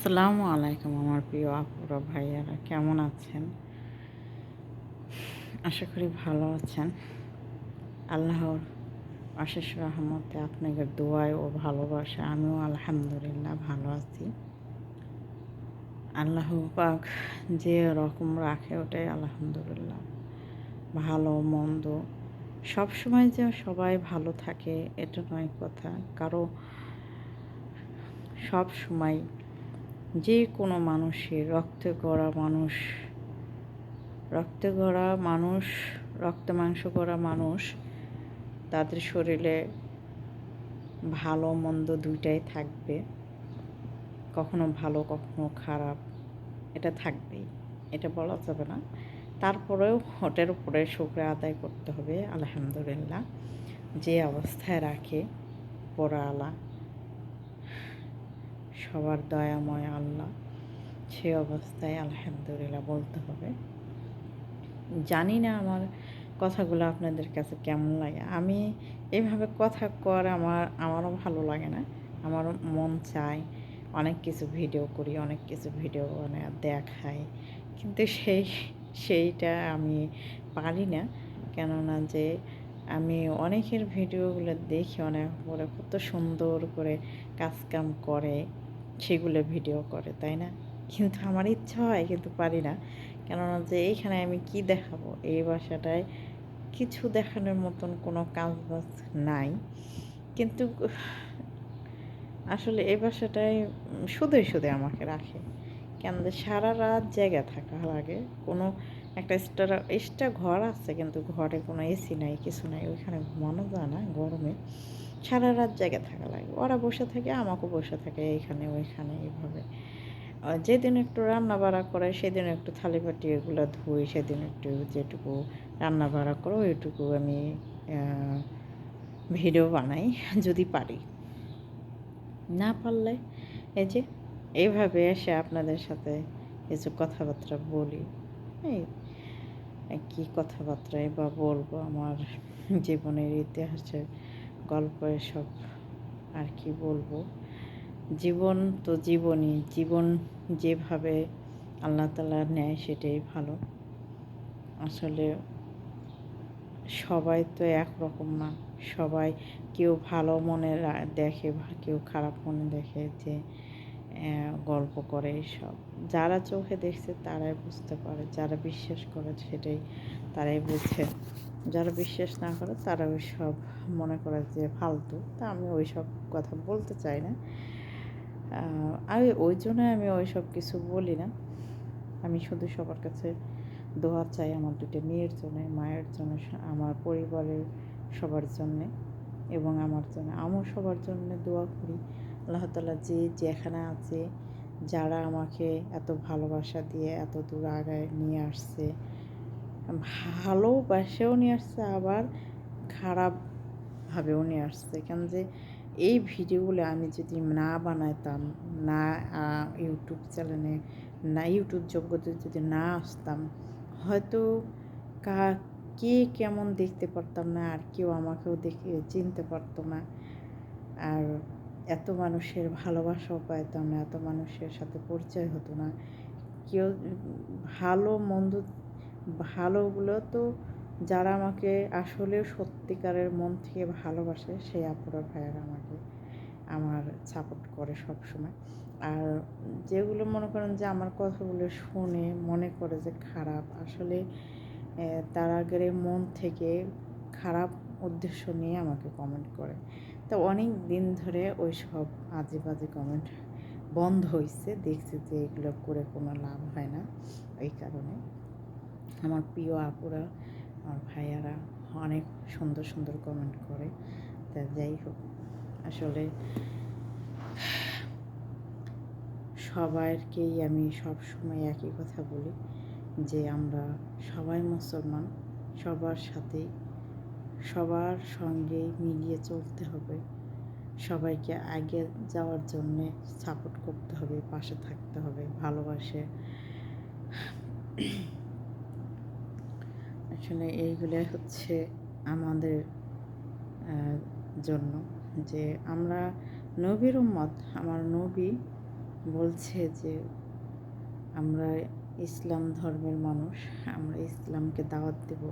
আসসালামু আলাইকুম আমার প্রিয় আপুরা, ভাইয়ারা, কেমন আছেন? আশা করি ভালো আছেন। আল্লাহর অশেষ রহমতে আপনাদের দোয়ায় ও ভালোবাসা আমিও আলহামদুলিল্লাহ ভালো আছি। আল্লাহ পাক যে রকম রাখে ওটাই আলহামদুলিল্লাহ ভালো, মন্দ। সব সময় যে সবাই ভালো থাকে এটা নয় কথা। কারও সব সময় যে কোনো মানুষের, রক্তে গড়া মানুষ, রক্তে গড়া মানুষ, রক্ত মাংস গড়া মানুষ, তাদের শরীরে ভালো, মন্দ দুইটাই থাকবে। কখনো ভালো, কখনো খারাপ, এটা থাকবেই, এটা বলা যাবে না। তারপরেও হোটের উপরে শুক্রে আদায় করতে হবে, আলহামদুলিল্লাহ। যে অবস্থায় রাখে পড়া আলা সবার দয়াময় আল্লাহ। সে অবস্থায় আলহামদুলিল্লাহ বলতে হবে। জানি না আমার কথাগুলো আপনাদের কাছে কেমন লাগে। আমি এভাবে কথা কর আমার, আমারও ভালো লাগে না। আমারও মন চায় অনেক কিছু ভিডিও করি, অনেক কিছু ভিডিও মানে দেখাই। কিন্তু সেই, সেইটা আমি পারি না। কেননা যে আমি অনেকের ভিডিওগুলো দেখি, অনেক বলে কত সুন্দর করে কাজকাম করে। সেগুলো ভিডিও করে, তাই না? কিন্তু আমার ইচ্ছা হয়, কিন্তু পারি না। কেননা যে এইখানে আমি কি দেখাবো? এই বাসাটায় কিছু দেখানোর মতন কোনো কাজ বাজ নাই। কিন্তু আসলে এই বাসাটায় শুধুই শুধু আমাকে রাখে। কেন সারা রাত জায়গা থাকা লাগে। কোনো একটা এক্সট্রা এক্সট্রা ঘর আছে, কিন্তু ঘরে কোনো এসি নাই, কিছু নাই। ওইখানে ঘুমানো যায় না গরমে। সারা রাত জায়গা থাকা লাগে। ওরা বসে থাকে, আমাকেও বসে থাকে এইখানে, ওইখানে, এইভাবে। যেদিন একটু রান্না বাড়া করে, সেদিন একটু থালি বাটি এগুলো ধুই, সেদিন একটু যেটুকু রান্না বাড়া করো, ওইটুকু আমি ভিডিও বানাই, যদি পারি। না পারলে, এই যে, এইভাবে এসে আপনাদের সাথে কিছু কথাবার্তা বলি। এই কী কথাবার্তাই বা বলব আমার জীবনের ইতিহাসের গল্প এসব আর কি বলব? জীবন তো জীবনই, জীবন যেভাবে আল্লাহ তালা নেয় সেটাই ভালো। আসলে সবাই তো একরকম না। সবাই কেউ ভালো মনে দেখে বা কেউ খারাপ মনে দেখে যে গল্প করে এইসব যারা চোখে দেখছে তারাই বুঝতে পারে, যারা বিশ্বাস করে সেটাই তারাই বুঝে। যারা বিশ্বাস না করে, তারা ওই সব মনে করে যে ফালতু। তা আমি ওই সব কথা বলতে চাই না। আর ওই জন্য আমি ওই সব কিছু বলি না। আমি শুধু সবার কাছে দোয়া চাই আমার দুটো মেয়ের জন্যে, মায়ের জন্য, আমার পরিবারের সবার জন্যে এবং আমার জন্য। আমিও সবার জন্য দোয়া করি। আল্লাহ তালা যে যেখানে আছে, যারা আমাকে এত ভালোবাসা দিয়ে এত দূর আগায় নিয়ে আসছে ভালোবাসেও নিয়ে আসছে, আবার খারাপভাবেও নিয়ে আসছে। কেন যে এই ভিডিওগুলো আমি যদি না বানাইতাম, না ইউটিউব চ্যানেলে, না, ইউটিউব যোগ্যতা যদি না আসতাম, হয়তো কা, কে কেমন দেখতে পারতাম না, আর কেউ আমাকেও দেখে চিনতে পারতো না। আর এত মানুষের ভালোবাসাও পাইতাম না, এত মানুষের সাথে পরিচয় হতো না। কেউ ভালো, মন্দ ভালোগুলো তো যারা আমাকে আসলে সত্যিকারের মন থেকে ভালোবাসে, সেই আপুরা ভাইয়ারা আমাকে, আমার সাপোর্ট করে সব সময় আর যেগুলো মনে করেন যে আমার কথাগুলো শুনে মনে করে যে খারাপ, আসলে তার আগের মন থেকে খারাপ উদ্দেশ্য নিয়ে আমাকে কমেন্ট করে। তো অনেক দিন ধরে ওই সব আজে বাজে কমেন্ট বন্ধ হয়েছে দেখছি যে এগুলো করে কোনো লাভ হয় না, এই কারণে। আমার প্রিয় আপুরা, আমার ভাইয়ারা অনেক সুন্দর সুন্দর কমেন্ট করে। তা যাই হোক, আসলে সবাইকেই আমি সব সময় একই কথা বলি যে আমরা সবাই মুসলমান, সবার সাথেই, সবার সঙ্গে মিলিয়ে চলতে হবে। সবাইকে আগে যাওয়ার জন্যে সাপোর্ট করতে হবে, পাশে থাকতে হবে, ভালোবাসে। আসলে এইগুলোই হচ্ছে আমাদের জন্য যে আমরা নবীর উম্মত। আমার নবী বলছে যে আমরা ইসলাম ধর্মের মানুষ, আমরা ইসলামকে দাওয়াত দেব।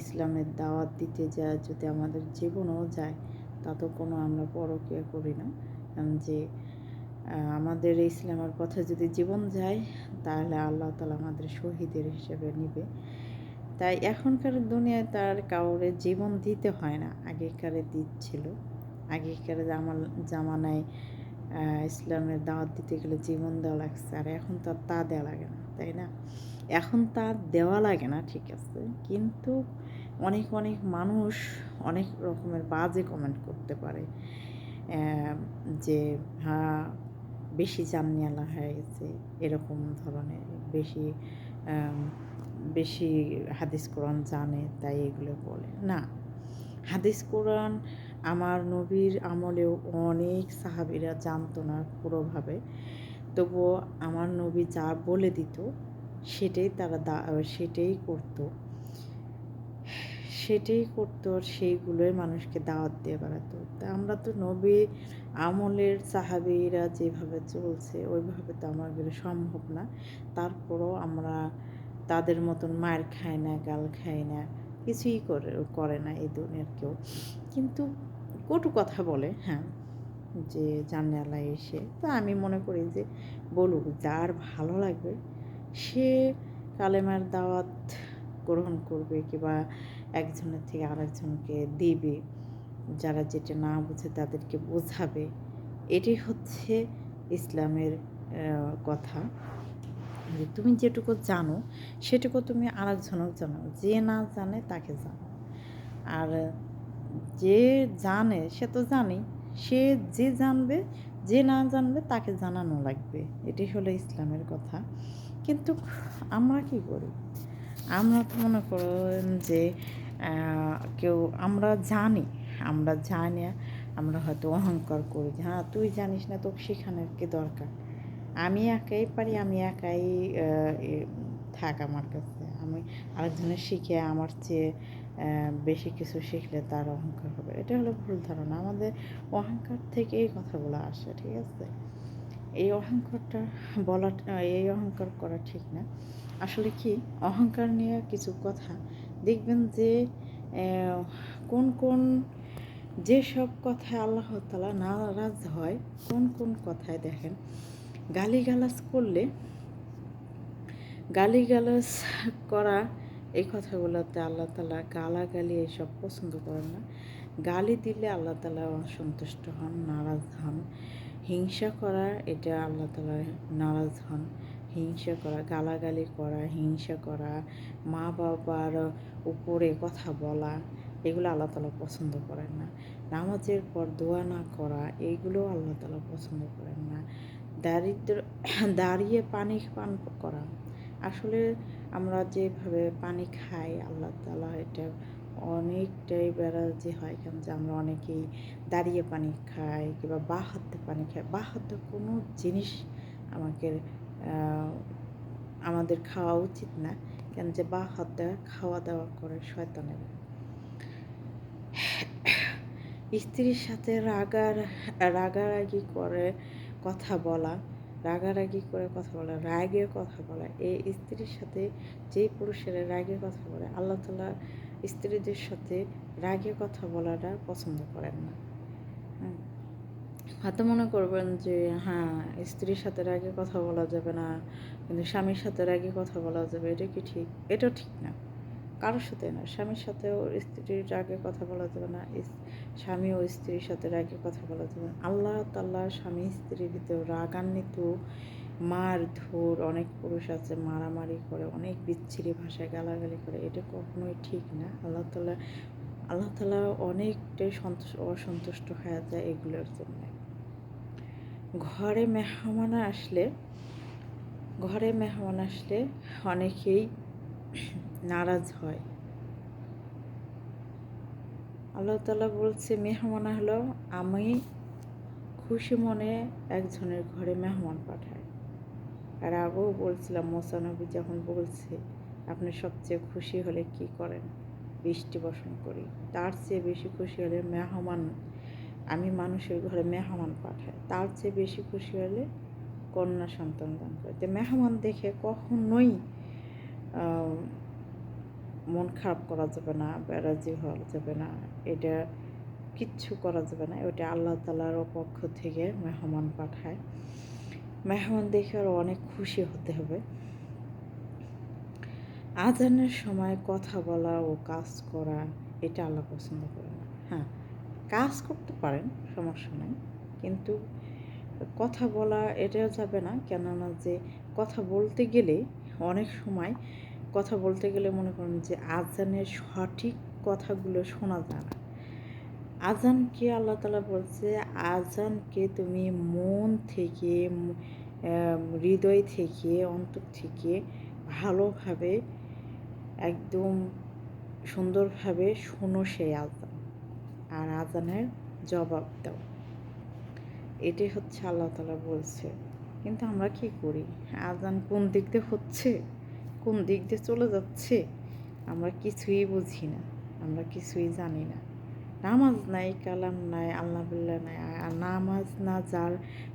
ইসলামের দাওয়াত দিতে যা যদি আমাদের জীবনও যায়, তা তো কোনো আমরা পরকিয়া করি না। যে আমাদের ইসলামের পথে যদি জীবন যায়, তাহলে আল্লাহ তালা আমাদের শহীদের হিসেবে নিবে। তাই এখনকার দুনিয়ায় তার কাউরে জীবন দিতে হয় না। আগেকারে দিচ্ছিল আগেকার জামাল জামানায় ইসলামের দাওয়াত দিতে গেলে জীবন দেওয়া লাগছে। আর এখন তো তা দেওয়া লাগে না, তাই না? এখন তা দেওয়া লাগে না, ঠিক আছে। কিন্তু অনেক অনেক মানুষ অনেক রকমের বাজে কমেন্ট করতে পারে। যে হ্যাঁ বেশি জানিয়ালা হয়ে গেছে। এরকম ধরনের, বেশি বেশি হাদিস কোরআন জানে, তাই এগুলো বলে। না, হাদিস কোরআন আমার নবীর আমলেও অনেক সাহাবিরা জানতো না পুরোভাবে। তবুও আমার নবী যা বলে দিত, সেটাই তারা দা, সেটাই করতো। সেটাই করতো আর সেইগুলোই মানুষকে দাওয়াত দিয়ে বেড়াতো। তা আমরা তো নবী আমলের সাহাবিরা যেভাবে চলছে, ওইভাবে তো আমাদের সম্ভব না। তারপরও আমরা তাদের মতন মার খায় না, গাল খায় না, কিছুই করে করে না এই দুনিয়ার কেউ। কিন্তু কটু কথা বলে হ্যাঁ যে জানালা এসে, তো আমি মনে করি যে বলুক, যার ভালো লাগবে, সে কালেমার দাওয়াত গ্রহণ করবে কিংবা একজনের থেকে আরেকজনকে দিবে। যারা যেটা না বুঝে তাদেরকে বোঝাবে। এটি হচ্ছে ইসলামের কথা। যে তুমি যেটুকু জানো, সেটুকু তুমি আরেকজনক জানো। যে না জানে, তাকে জানো। আর যে জানে, সে তো জানেই। সে যে জানবে, যে না জানবে, তাকে জানানো লাগবে। এটাই হলো ইসলামের কথা। কিন্তু আমরা কি করি? আমরা তো মনে করেন যে কেউ আমরা জানি আমরা জানি, আমরা হয়তো অহংকার করি যে হ্যাঁ তুই জানিস না, তোকে শেখানোর কি দরকার? আমি একাই পারি, আমি একাই থাক আমার কাছে। আমি আরেকজনের শিখে আমার চেয়ে বেশি কিছু শিখলে তার অহংকার হবে। এটা হলো ভুল ধারণা। আমাদের অহংকার থেকে এই কথাগুলো আসে, ঠিক আছে? এই অহংকারটা বলা, এই অহংকার করা ঠিক না। আসলে কি? অহংকার নিয়ে কিছু কথা দেখবেন যে কোন কোন যেসব কথায় আল্লাহ তালা নারাজ হয়, কোন কোন কথায় দেখেন গালিগালাজ করলে, গালিগালাজ করা এই কথাগুলোতে আল্লাহ তালা গালাগালি এসব পছন্দ করেন না। গালি দিলে আল্লাহ তালা অসন্তুষ্ট হন, নারাজ হন। হিংসা করা, এটা আল্লাহ তালা নারাজ হন। হিংসা করা, গালাগালি করা, হিংসা করা মা বাবার উপরে কথা বলা, এগুলো আল্লাহ তালা পছন্দ করেন না। নামাজের পর দোয়া না করা এইগুলো আল্লাহ তালা পছন্দ করেন না। দারিদ্র দাঁড়িয়ে পানি পান করা। আসলে আমরা যেভাবে পানি খাই, আল্লাহ তালা এটা অনেকটাই যে হয়। কেন যে আমরা অনেকেই দাঁড়িয়ে পানি খাই কিংবা বা হাতে পানি খাই। বা হাতে কোনো জিনিস আমাকে আমাদের খাওয়া উচিত না। কেন যে বা হাতে খাওয়া দাওয়া করে শয়তানের। স্ত্রীর সাথে রাগার, রাগারাগি করে কথা বলা, রাগারাগি করে কথা বলা রাগে কথা বলা, এই স্ত্রীর সাথে যেই পুরুষেরা রাগে কথা বলে, আল্লাহ তালা স্ত্রীদের সাথে রাগে কথা বলাটা পছন্দ করেন না। হুম। হয়তো মনে করবেন যে হ্যাঁ স্ত্রীর সাথে রাগে কথা বলা যাবে না, কিন্তু স্বামীর সাথে রাগে কথা বলা যাবে, এটা কি ঠিক? এটাও ঠিক না। কারোর সাথে না, স্বামীর সাথেও স্ত্রীর রাগে কথা বলা যাবে না স্বামী ও স্ত্রীর সাথে রাগে কথা বলা যাবে না। আল্লাহ তাল্লাহ স্বামী স্ত্রীর ভিতরে রাগান্বিত, মার, ধর, অনেক পুরুষ আছে, মারামারি করে, অনেক বিচ্ছিরি ভাষায় গালাগালি করে, এটা কখনোই ঠিক না। আল্লাহ তালা আল্লাহ তালা অনেকটাই সন্তুষ্ট, অসন্তুষ্ট হয়ে যায় এগুলোর জন্য। ঘরে মেহমান আসলে, ঘরে মেহমান আসলে অনেকেই নারাজ হয়। আল্লাহ তালা বলছে, মেহমান হলো আমি খুশি মনে একজনের ঘরে মেহমান পাঠায় আর আগেও বলছিলাম মোসানবী যখন বলছে, আপনি সবচেয়ে খুশি হলে কি করেন? বৃষ্টি বর্ষণ করি। তার চেয়ে বেশি খুশি হলে মেহমান, আমি মানুষের ঘরে মেহমান পাঠাই। তার চেয়ে বেশি খুশি হলে কন্যা সন্তান দান করে। তো মেহমান দেখে কখনোই মন খারাপ করা যাবে না বেড়াজি হওয়া যাবে না, এটা কিচ্ছু করা যাবে না ওটা আল্লাহ তালার পক্ষ থেকে মেহমান পাঠায়। মেহমান দেখে আরও অনেক খুশি হতে হবে। আজানের সময় কথা বলা ও কাজ করা, এটা আল্লাহ পছন্দ করে না। হ্যাঁ কাজ করতে পারেন, সমস্যা নেই, কিন্তু কথা বলা, এটাও যাবে না, কেননা যে কথা বলতে গেলে অনেক সময় কথা বলতে গেলে মনে করেন যে আজানের সঠিক কথাগুলো শোনা যায় না। আজানকে আল্লাহ তালা বলছে, আজানকে তুমি মন থেকে হৃদয় থেকে, অন্তর থেকে ভালোভাবে একদম সুন্দরভাবে শোনো সেই আজান আর আজানের জবাব দাও। এটাই হচ্ছে আল্লাহ তালা বলছে। কিন্তু আমরা কি করি? আজান কোন দিক দিয়ে হচ্ছে? কোন দিক দিয়ে চলে যাচ্ছে? আমরা কিছুই বুঝি না। আমরা কিছুই জানি না। নামাজ নাই, কালাম নাই আল্লাহ বিল্লাহ নাই। আর নামাজ না যার,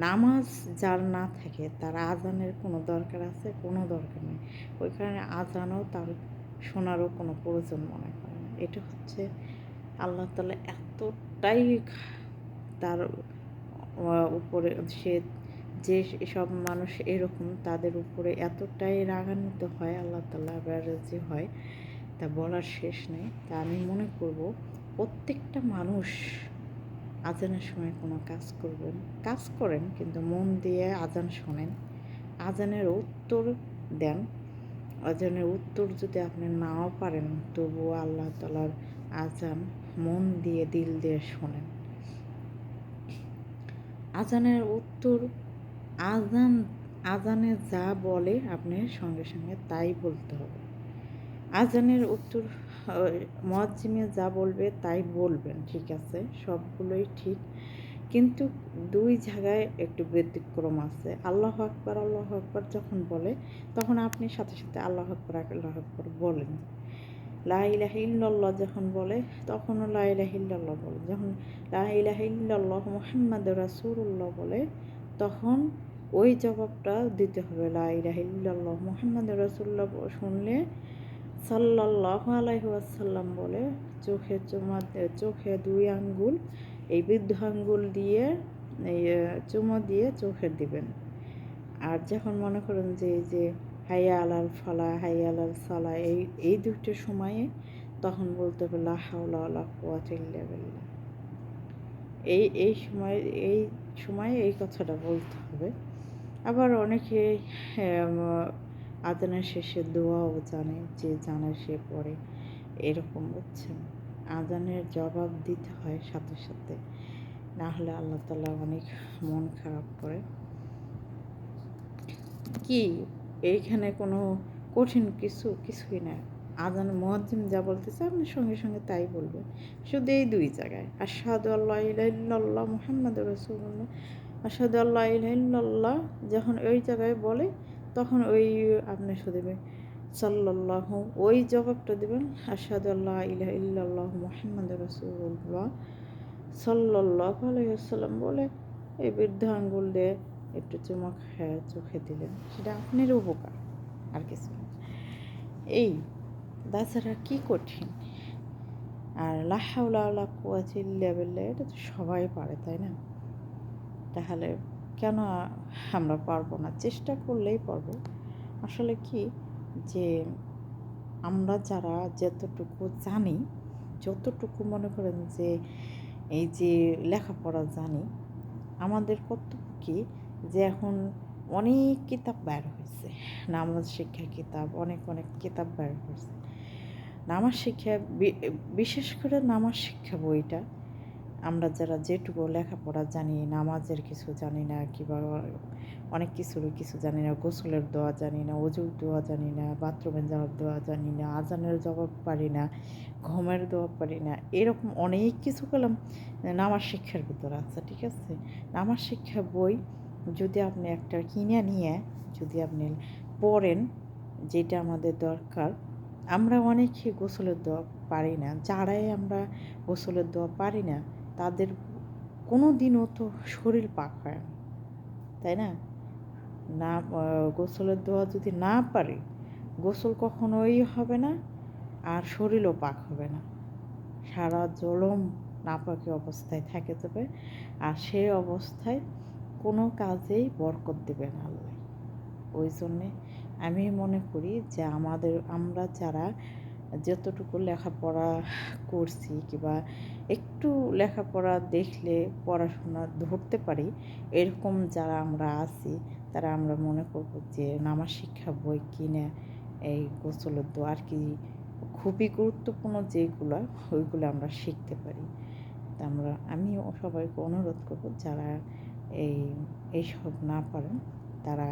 নামাজ যার না থাকে, তার আজানের কোনো দরকার আছে? কোনো দরকার নেই। ওই কারণে আজানও তার শোনারও কোনো প্রয়োজন মনে করে না। এটা হচ্ছে আল্লাহ তালা এতটাই তার উপরে, সে যে সব মানুষ এরকম, তাদের উপরে এতটাই রাগান্বিত হয়, আল্লাহ তালা ব্যারাজি হয়, তা বলার শেষ নেই। তা আমি মনে করব, প্রত্যেকটা মানুষ আজানের সময় কোনো কাজ করবেন, কাজ করেন, কিন্তু মন দিয়ে আজান শোনেন। আজানের উত্তর দেন। আজানের উত্তর যদি আপনি নাও পারেন, তবুও আল্লাহ তালার আজান মন দিয়ে, দিল দিয়ে শোনেন। আজানের উত্তর আজান, আজানে যা বলে আপনি সঙ্গে সঙ্গে তাই বলতে হবে। আজানের উত্তর মজ্জিমে যা বলবে তাই বলবেন, ঠিক আছে? সবগুলোই ঠিক। কিন্তু দুই জায়গায় একটু ব্যতিক্রম আছে। আল্লাহ আকবর আল্লাহ আকবর যখন বলে, তখন আপনি সাথে সাথে আল্লাহ আকবর আল্লাহ আকবর বলেন। লাইলাহ ইল্লাল্লাহ যখন বলে, তখনও লাইলাহ ইল্লাল্লাহ বলে। যখন লাইলাহ ইল্লাল্লাহ মোহাম্মদ রাসুল্লাহ বলে, তখন ওই জবাবটা দিতে হবে লাইলাহ ইল্লাল্লাহ। মোহাম্মদ রসুল্লাহ শুনলে সাল্লাল্লাহু আলাইহি ওয়াসাল্লাম বলে, চোখে চুমা চোখে দুই আঙ্গুল, এই বৃদ্ধ আঙ্গুল দিয়ে, এই চুমো দিয়ে চোখে দিবেন। আর যখন মনে করেন যে, এই যে হাইয়া আলাল ফালা হাইয়া আলাল সালা, এই এই দুটো সময়ে, তখন বলতে হবে, লা হাওলা ওয়ালা কুওয়াতা ইল্লা বিল্লাহ। এই এই সময়, এই সময়ে এই কথাটা বলতে হবে। আবার অনেকে আজানের শেষে দোয়াও জানে যে জানে সে পড়ে এরকম বুঝছেন আজানের জবাব দিতে হয় সাথে সাথে। না হলে আল্লাহ তালা অনেক মন খারাপ করে। কি? এইখানে কোনো কঠিন কিছু, কিছুই না। আজান মহাজিম যা বলতেছে আপনি সঙ্গে সঙ্গে তাই বলবেন শুধু এই দুই জায়গায়। আর সাদু আল্লাহ মুহাম্মদ রসুল্লাহ আসাদু আল্লাহ ইল্লাল্লাহ যখন ওই জায়গায় বলে, তখন ওই আপনি দেবেন সাল্লাহ ওই জবাবটা দেবেন আসাদু আল্লাহ ইলাহ ইল্লাল্লাহ মুহাম্মদ রসুল্লাহ সাল্লাহ আলাইসাল্লাম বলে, এই বৃদ্ধ আঙ্গুল দিয়ে একটু চুমক খায় চোখে দিলেন। সেটা আপনার উপকার, আর কিছু এই, তাছাড়া কী কঠিন? আর লাহাউলা কুয়াচিল্লা বেল্লা এটা তো সবাই পারে, তাই না? তাহলে কেন আমরা পারব না? চেষ্টা করলেই পারব। আসলে কি যে আমরা যারা যতটুকু জানি, যতটুকু মনে করেন যে এই যে লেখাপড়া জানি, আমাদের কর্তব্য কি যে এখন অনেক কিতাব বের হয়েছে। নামাজ শিক্ষা কিতাব, অনেক অনেক কিতাব বের হয়েছে। নামাজ শিক্ষা বিশেষ করে নামাজ শিক্ষা বইটা আমরা যারা যেটুকু লেখাপড়া জানি, নামাজের কিছু জানি না, কিংবা অনেক কিছুর কিছু জানি না, গোসলের দোয়া জানি না অজুর দোয়া জানি না বাথরুমে যাওয়ার দোয়া জানি না, আজানের জবাব পারি না, ঘুমের দোয়া পারি না, এরকম অনেক কিছু পেলাম। নামাজ শিক্ষার ভিতরে আছে, ঠিক আছে? নামাজ শিক্ষা বই যদি আপনি একটা কিনে নিয়ে, যদি আপনি পড়েন, যেটা আমাদের দরকার, আমরা অনেকে গোসলের দোয়া পারি না, যারাই আমরা গোসলের দোয়া পারি না তাদের কোনো দিনও তো শরীর পাক হয় না, তাই না? না গোসলের দোয়া যদি না পারে, গোসল কখনোই হবে না আর শরীরও পাক হবে না। সারা জলম নাপাকি অবস্থায় থাকে তবে, আর সেই অবস্থায় কোনো কাজেই বরকত দেবে না আল্লাহ। ওই জন্যে আমি মনে করি যে আমাদের, আমরা যারা যতটুকু লেখাপড়া করছি কিংবা একটু লেখাপড়া দেখলে, পড়াশোনা ধরতে পারি। এরকম যারা আমরা আছি, তারা আমরা মনে করব যে নামাজ শিক্ষা বই কিনে এই গোসলের দোয়ার কি, খুবই গুরুত্বপূর্ণ যেগুলো, ওইগুলো আমরা শিখতে পারি। তা আমরা, আমিও সবাইকে অনুরোধ করব, যারা এই, এইসব না পারেন, তারা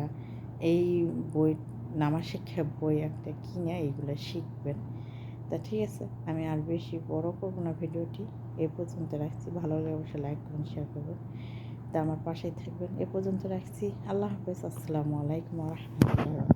এই বই নামা শিক্ষা বই একটা কিনে এইগুলো শিখবেন। তা ঠিক আছে, আমি আর বেশি বড় করব না ভিডিওটি। এ পর্যন্ত রাখছি। ভালো লাগলে অবশ্যই লাইক করুন শেয়ার করবেন। তা আমার পাশেই থাকবেন। এ পর্যন্ত রাখছি। আল্লাহ হাফেজ। আসসালামু আলাইকুম রহমতুল্লাহ